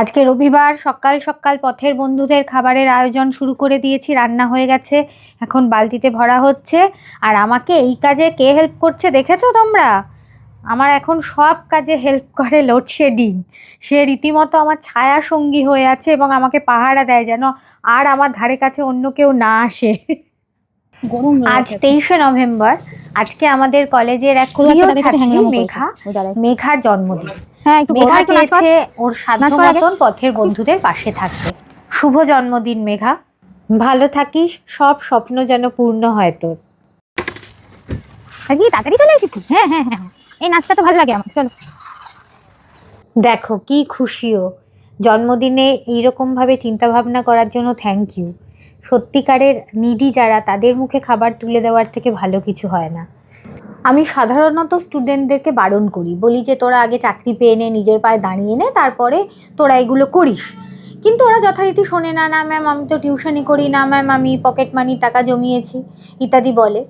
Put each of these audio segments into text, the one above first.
আজকে রবিবার সকাল সকাল পথের বন্ধুদের খাবারের আয়োজন শুরু করে দিয়েছি রান্না হয়ে গেছে এখন বালতিতে ভরা হচ্ছে। আর আমাকে এই কাজে কে হেল্প করছে দেখেছ তোমরা? আমার এখন সব কাজে হেল্প করে লোডশেডিং সে রীতিমতো আমার ছায়া সঙ্গী হয়ে আছে এবং আমাকে পাহারা দেয় যেন আর আমার ধারে কাছে অন্য কেউ না আসে। আজ তেইশে নভেম্বর আজকে আমাদের কলেজের এক মেঘা মেঘার জন্মদিন। হ্যাঁ একটু মেঘা চেয়েছে ওর সাধ্য মতন পথের বন্ধুদের পাশে থাকতে। শুভ জন্মদিন মেঘা। ভালো থাকিস সব স্বপ্ন যেন পূর্ণ হয় তোর। তাড়াতাড়ি চলে এসেছি হ্যাঁ হ্যাঁ হ্যাঁ হ্যাঁ। এই নাচটা তো ভালো লাগে আমার চলো। দেখো কি খুশিও জন্মদিনে এইরকম ভাবে চিন্তা ভাবনা করার জন্য থ্যাংক ইউ সত্যিকারের নিধি যারা তাদের মুখে খাবার তুলে দেওয়ার থেকে ভালো কিছু হয় না। আমি সাধারণত স্টুডেন্টদেরকে বারণ করি। বলি যে, তোরা আগে চাকরি পেয়ে নে, নিজের পায়ে দাঁড়িয়ে নে, তারপরে তোরা এগুলো করিস। কিন্তু ওরা যথারীতি শোনে, না না, ম্যাম, আমি তো টিউশনই করি না, ম্যাম, আমি পকেট মানি টাকা জমিয়েছি, ইত্যাদি বলে।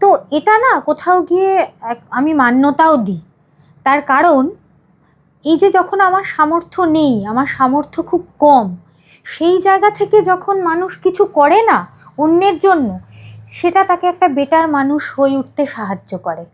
তো এটা না কোথাও গিয়ে আমি মান্যতাও দিই। তার কারণ, এই যে যখন আমার সামর্থ্য নেই, আমার সামর্থ্য খুব কম, সেই জায়গা থেকে যখন মানুষ কিছু করে না অন্যের জন্য সেটা তাকে একটা বেটার মানুষ হয়ে উঠতে সাহায্য করে।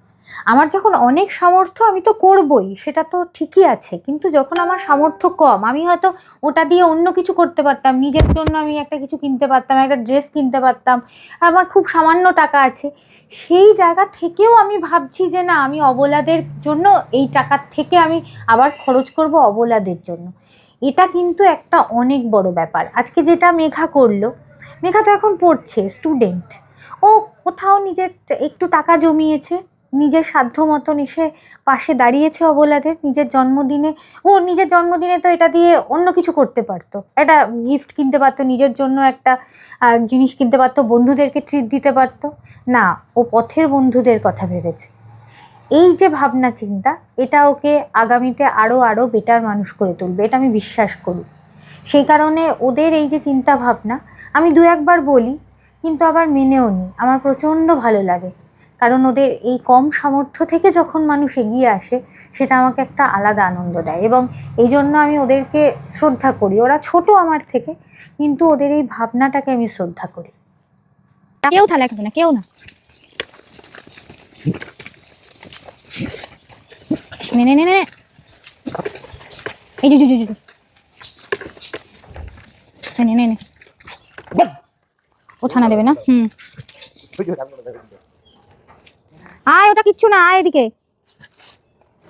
আমার যখন অনেক সামর্থ্য আমি তো করবই, সেটা তো ঠিকই আছে। কিন্তু যখন আমার সামর্থ্য কম, আমি হয়তো ওটা দিয়ে অন্য কিছু করতে পারতাম, নিজের জন্য আমি একটা কিছু কিনতে পারতাম, একটা ড্রেস কিনতে পারতাম, আমার খুব সামান্য টাকা আছে, সেই জায়গা থেকেও আমি ভাবছি যে না, আমি অবলাদের জন্য এই টাকার থেকে আমি আবার খরচ করব অবলাদের জন্য। এটা কিন্তু একটা অনেক বড় ব্যাপার। আজকে যেটা মেঘা করল, মেঘা তো এখন পড়ছে স্টুডেন্ট ও, কোথাও নিজের একটু টাকা জমিয়েছে। নিজের সাধ্য মতন এসে পাশে দাঁড়িয়েছে অবলাদের। নিজের জন্মদিনে, ও, নিজের জন্মদিনে তো এটা দিয়ে অন্য কিছু করতে পারতো। একটা গিফট কিনতে পারতো, নিজের জন্য একটা জিনিস কিনতে পারতো, বন্ধুদেরকে ট্রিট দিতে পারতো। না, ও পথের বন্ধুদের কথা ভেবেছে। এই যে ভাবনা চিন্তা, এটা ওকে আগামীতে আরও আরও বেটার মানুষ করে তুলবে, এটা আমি বিশ্বাস করি। সেই কারণে ওদের এই যে চিন্তা ভাবনা, আমি দু একবার বলি কিন্তু আবার মেনেও নিই আমার প্রচণ্ড ভালো লাগে। কারণ ওদের এই কম সামর্থ্য থেকে যখন মানুষ এগিয়ে আসে সেটা আমাকে একটা আলাদা আনন্দ দেয় এবং এই জন্য আমি ওদেরকে শ্রদ্ধা করি। ওরা ছোট আমার থেকে কিন্তু ওদের এই ভাবনাটাকে আমি শ্রদ্ধা করি। কেউ থালা খাবে না কেউ না। নে নে। এই যে, যে, যে। নে নে নে নে। ও ছানা দেবে না? হুম। আয়, ওটা কিচ্ছু না, আয় এদিকে।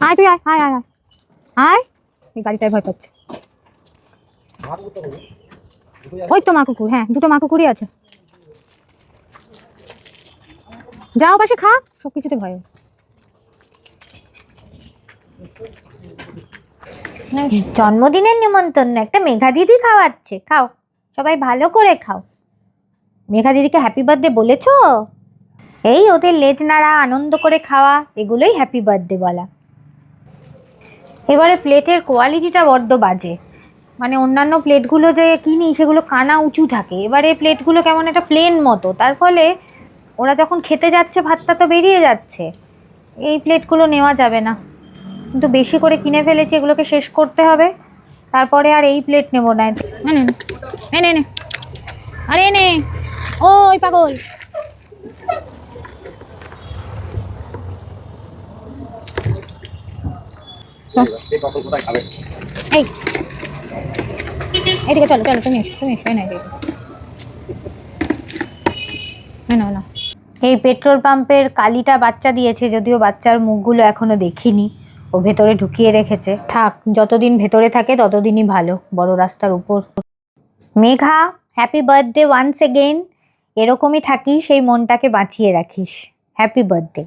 আয়, তুই আয় আয় আয় আয়। এই গাড়িটায় ভয় পাচ্ছে। ওই তো মা কুকুর হ্যাঁ দুটো মা কুকুরই আছে। যাও পাশে খা সব কিছুতে ভয়। জন্মদিনের নিমন্ত্রণ, একটা মেঘা দিদি খাওয়াচ্ছে, খাও। সবাই ভালো করে খাও। মেঘা দিদিকে হ্যাপি বার্থডে বলেছ? এই ওদের লেজ নাড়া, আনন্দ করে খাওয়া, এগুলোই হ্যাপি বার্থডে বলা। এবারে প্লেটের কোয়ালিটিটা বড্ড বাজে। মানে অন্যান্য প্লেটগুলো যে কিনি সেগুলো কানা উঁচু থাকে। এবারে প্লেটগুলো কেমন একটা প্লেন মতো। তার ফলে ওরা যখন খেতে যাচ্ছে, ভাতটা তো বেরিয়ে যাচ্ছে। এই প্লেটগুলো নেওয়া যাবে না। কিন্তু বেশি করে কিনে ফেলেছি, এগুলোকে শেষ করতে হবে। তারপরে আর এই প্লেট নেব না। নে নে আরে নে। ওই পাগল। এই। এই পেট্রোল পাম্পের কালিটা বাচ্চা দিয়েছে, যদিও বাচ্চার মুখগুলো এখনও দেখিনি। ও ভেতরে ঢুকিয়ে রেখেছে। থাক, যতদিন ভেতরে থাকে, ততদিনই ভালো, বড় রাস্তার উপর। Megha happy birthday once again এরকমই থাকি সেই মনটাকে বাঁচিয়ে রাখিস। Happy birthday